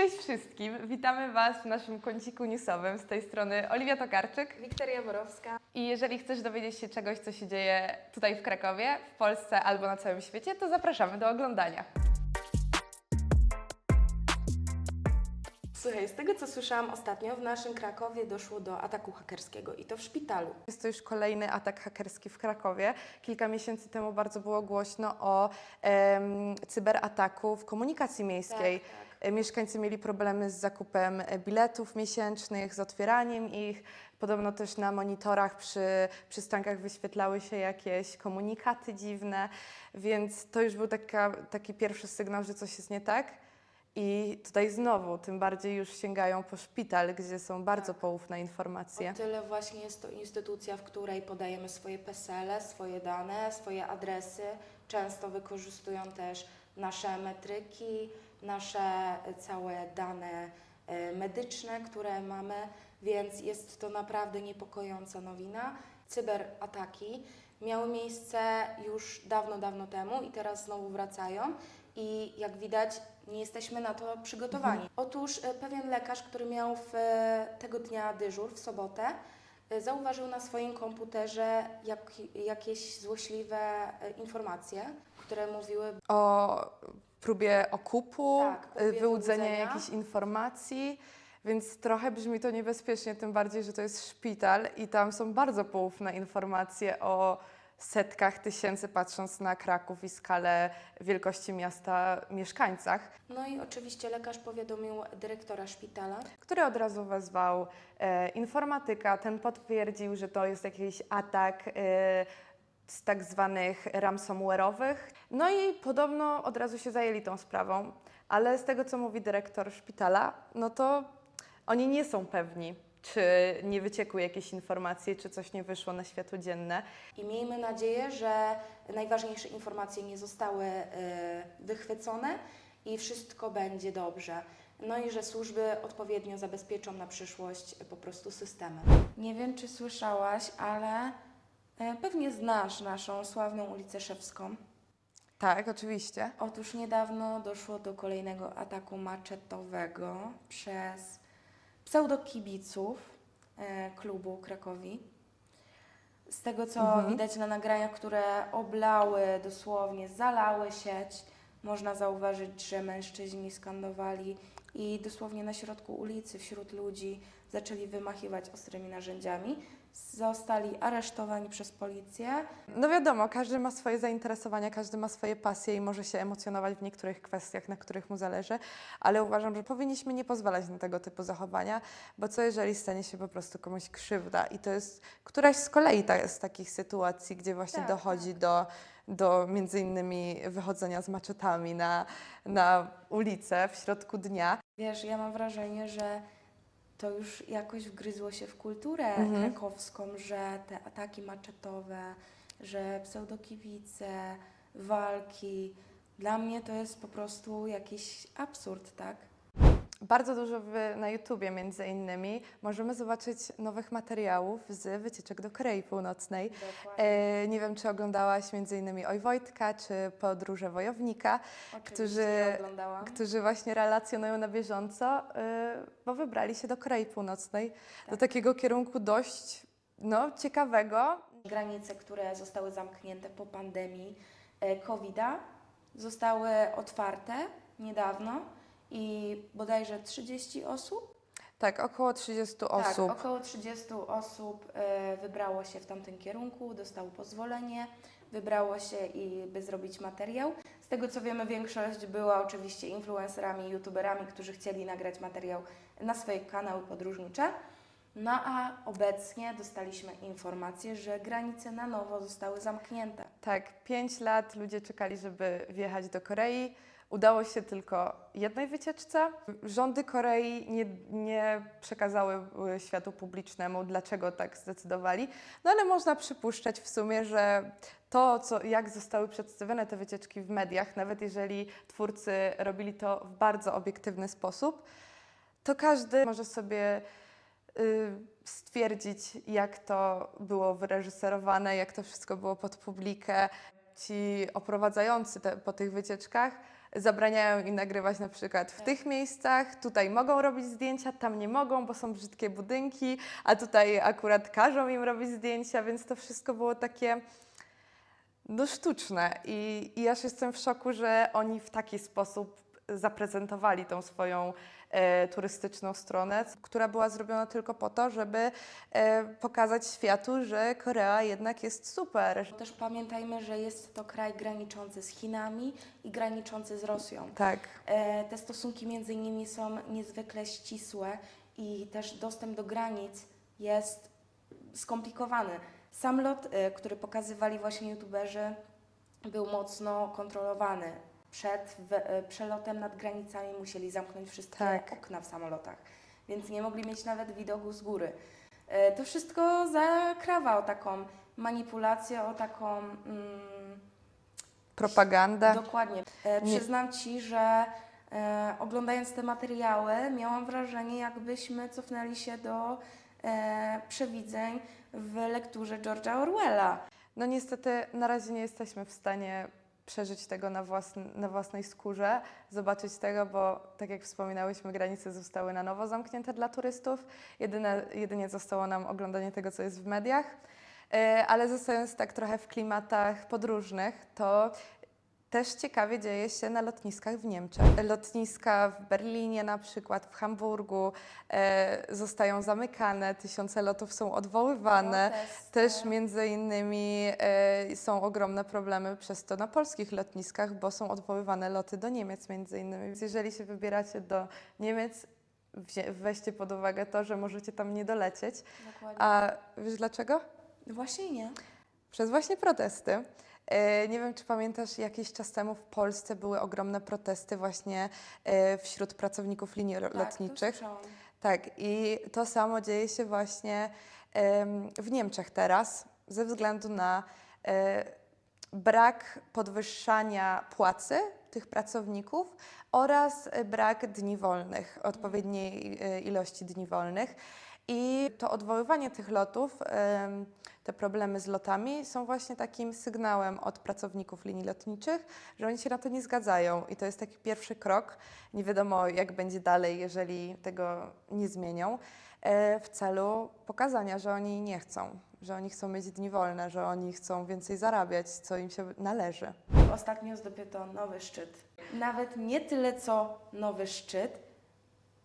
Cześć wszystkim, witamy Was w naszym kąciku newsowym. Z tej strony Oliwia Tokarczyk. Wiktoria Borowska. I jeżeli chcesz dowiedzieć się czegoś, co się dzieje tutaj w Krakowie, w Polsce albo na całym świecie, to zapraszamy do oglądania. Słuchaj, z tego co słyszałam ostatnio, w naszym Krakowie doszło do ataku hakerskiego i to w szpitalu. Jest to już kolejny atak hakerski w Krakowie. Kilka miesięcy temu bardzo było głośno o em, cyberataku w komunikacji miejskiej. Tak, E, Mieszkańcy mieli problemy z zakupem e, biletów miesięcznych, z otwieraniem ich. Podobno też na monitorach przy przystankach wyświetlały się jakieś komunikaty dziwne, więc to już był taka, taki pierwszy sygnał, że coś jest nie tak. I tutaj znowu, tym bardziej już sięgają po szpital, gdzie są bardzo poufne informacje. O tyle właśnie jest to instytucja, w której podajemy swoje PESEL, swoje dane, swoje adresy. Często wykorzystują też nasze metryki, nasze całe dane e, medyczne, które mamy, więc jest to naprawdę niepokojąca nowina. Cyberataki miały miejsce już dawno, dawno temu i teraz znowu wracają. I jak widać, nie jesteśmy na to przygotowani. Otóż e, pewien lekarz, który miał w, e, tego dnia dyżur, w sobotę, zauważył na swoim komputerze jak, jakieś złośliwe e, informacje, które mówiły o próbie okupu, Tak, próbie wyłudzenia wyłudzenia. jakichś informacji, więc trochę brzmi to niebezpiecznie, tym bardziej, że to jest szpital i tam są bardzo poufne informacje o setkach tysięcy, patrząc na Kraków i skalę wielkości miasta mieszkańcach, No i oczywiście lekarz powiadomił dyrektora szpitala. który od razu wezwał e, informatyka. Ten potwierdził, że to jest jakiś atak e, z tak zwanych ransomware'owych. No i podobno od razu się zajęli tą sprawą, ale z tego, co mówi dyrektor szpitala, no to oni nie są pewni, czy nie wyciekły jakieś informacje, czy coś nie wyszło na światło dzienne. I miejmy nadzieję, że najważniejsze informacje nie zostały e, wychwycone i wszystko będzie dobrze. No i że służby odpowiednio zabezpieczą na przyszłość po prostu systemy. Nie wiem, czy słyszałaś, ale e, pewnie znasz naszą sławną ulicę Szewską. Tak, oczywiście. Otóż niedawno doszło do kolejnego ataku maczetowego przez pseudokibiców e, klubu Krakowi. Z tego, co Mhm. widać na nagraniach, które oblały, dosłownie zalały sieć, można zauważyć, że mężczyźni skandowali i dosłownie na środku ulicy, wśród ludzi, zaczęli wymachiwać ostrymi narzędziami. Zostali aresztowani przez policję. No wiadomo, każdy ma swoje zainteresowania, każdy ma swoje pasje i może się emocjonować w niektórych kwestiach, na których mu zależy, ale uważam, że powinniśmy nie pozwalać na tego typu zachowania, bo co jeżeli stanie się po prostu komuś krzywda i to jest któraś z kolei ta, z takich sytuacji, gdzie właśnie Tak, dochodzi do, do między innymi wychodzenia z maczetami na, na ulicę w środku dnia. Wiesz, ja mam wrażenie, że to już jakoś wgryzło się w kulturę Mhm. krakowską, że te ataki maczetowe, że pseudokibice, walki. Dla mnie to jest po prostu jakiś absurd, tak? Bardzo dużo na YouTubie między innymi możemy zobaczyć nowych materiałów z wycieczek do Korei Północnej. E, nie wiem, czy oglądałaś między innymi Oj Wojtka, czy Podróże Wojownika, Oczywiście, którzy, oglądałam. którzy właśnie relacjonują na bieżąco, e, bo wybrali się do Korei Północnej, do Tak. takiego kierunku dość no, ciekawego. Granice, które zostały zamknięte po pandemii e, COVID-a, zostały otwarte niedawno i bodajże 30 osób Tak, około 30 osób. Tak, około 30 osób e, wybrało się w tamtym kierunku, dostało pozwolenie, wybrało się i by zrobić materiał. Z tego co wiemy, większość była oczywiście influencerami, youtuberami, którzy chcieli nagrać materiał na swoje kanały podróżnicze. No a obecnie dostaliśmy informację, że granice na nowo zostały zamknięte. Tak, 5 lat ludzie czekali, żeby wjechać do Korei. Udało się tylko jednej wycieczce. Rządy Korei nie, nie przekazały y, światu publicznemu, dlaczego tak zdecydowali. No ale można przypuszczać w sumie, że to, co, jak zostały przedstawione te wycieczki w mediach, nawet jeżeli twórcy robili to w bardzo obiektywny sposób, to każdy może sobie stwierdzić, jak to było wyreżyserowane, jak to wszystko było pod publikę. Ci oprowadzający te, po tych wycieczkach zabraniają im nagrywać na przykład w Tak. tych miejscach, tutaj mogą robić zdjęcia, tam nie mogą, bo są brzydkie budynki, a tutaj akurat każą im robić zdjęcia, więc to wszystko było takie no sztuczne i, i aż jestem w szoku, że oni w taki sposób zaprezentowali tą swoją turystyczną stronę, która była zrobiona tylko po to, żeby e, pokazać światu, że Korea jednak jest super. Też pamiętajmy, że jest to kraj graniczący z Chinami i graniczący z Rosją. Tak, E, Te stosunki między nimi są niezwykle ścisłe i też dostęp do granic jest skomplikowany. Sam lot, e, który pokazywali właśnie youtuberzy, był mocno kontrolowany. Przed we- e, przelotem nad granicami musieli zamknąć wszystkie Tak. okna w samolotach, więc nie mogli mieć nawet widoku z góry. E, To wszystko zakrawa o taką manipulację, o taką. Mm, propaganda. Dokładnie. E, przyznam Ci, że e, oglądając te materiały, miałam wrażenie, jakbyśmy cofnęli się do e, przewidzeń w lekturze George'a Orwella. No niestety na razie nie jesteśmy w stanie przeżyć tego na, na własnej skórze, zobaczyć tego, bo tak jak wspominałyśmy, granice zostały na nowo zamknięte dla turystów. Jedyne, jedynie zostało nam oglądanie tego, co jest w mediach. E, Ale zostając tak trochę w klimatach podróżnych, to też ciekawie dzieje się na lotniskach w Niemczech. Lotniska w Berlinie na przykład, w Hamburgu e, zostają zamykane, tysiące lotów są odwoływane. Protesty. Też między innymi e, są ogromne problemy przez to na polskich lotniskach, bo są odwoływane loty do Niemiec między innymi. Więc jeżeli się wybieracie do Niemiec, weźcie pod uwagę to, że możecie tam nie dolecieć. Dokładnie. A wiesz dlaczego? Właśnie nie. Przez właśnie protesty. E, Nie wiem, czy pamiętasz, jakiś czas temu w Polsce były ogromne protesty właśnie e, wśród pracowników linii Tak, lotniczych. Tak, i to samo dzieje się właśnie w Niemczech teraz, ze względu na e, brak podwyższania płacy tych pracowników oraz brak dni wolnych, odpowiedniej ilości dni wolnych. I to odwoływanie tych lotów, te problemy z lotami są właśnie takim sygnałem od pracowników linii lotniczych, że oni się na to nie zgadzają. I to jest taki pierwszy krok. Nie wiadomo, jak będzie dalej, jeżeli tego nie zmienią, e, w celu pokazania, że oni nie chcą, że oni chcą mieć dni wolne, że oni chcą więcej zarabiać, co im się należy. Ostatnio zdobyto nowy szczyt. Nawet nie tyle co nowy szczyt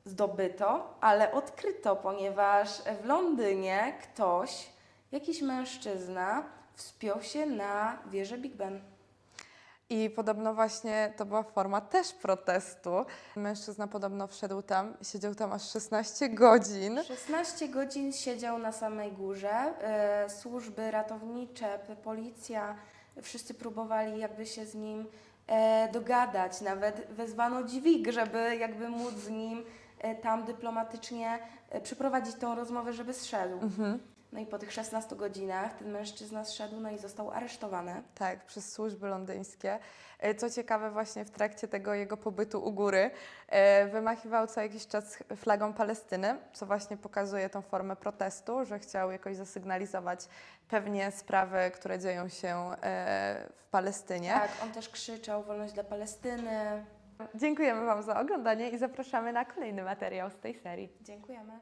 zdobyto, ale odkryto, ponieważ w Londynie ktoś, jakiś mężczyzna, wspiął się na wieżę Big Ben. I podobno właśnie to była forma też protestu. Mężczyzna podobno wszedł tam, siedział tam aż 16 godzin. 16 godzin siedział na samej górze. E, służby ratownicze, p- policja, wszyscy próbowali jakby się z nim e, dogadać. Nawet wezwano dźwig, żeby jakby móc z nim tam dyplomatycznie e, przeprowadzić tą rozmowę, żeby zszedł. Mhm. No i po tych 16 godzinach ten mężczyzna zszedł, no i został aresztowany. Tak, przez służby londyńskie. E, Co ciekawe, właśnie w trakcie tego jego pobytu u góry e, wymachiwał co jakiś czas flagą Palestyny, co właśnie pokazuje tą formę protestu, że chciał jakoś zasygnalizować pewnie sprawy, które dzieją się e, w Palestynie. Tak, on też krzyczał wolność dla Palestyny. Dziękujemy Wam za oglądanie i zapraszamy na kolejny materiał z tej serii. Dziękujemy.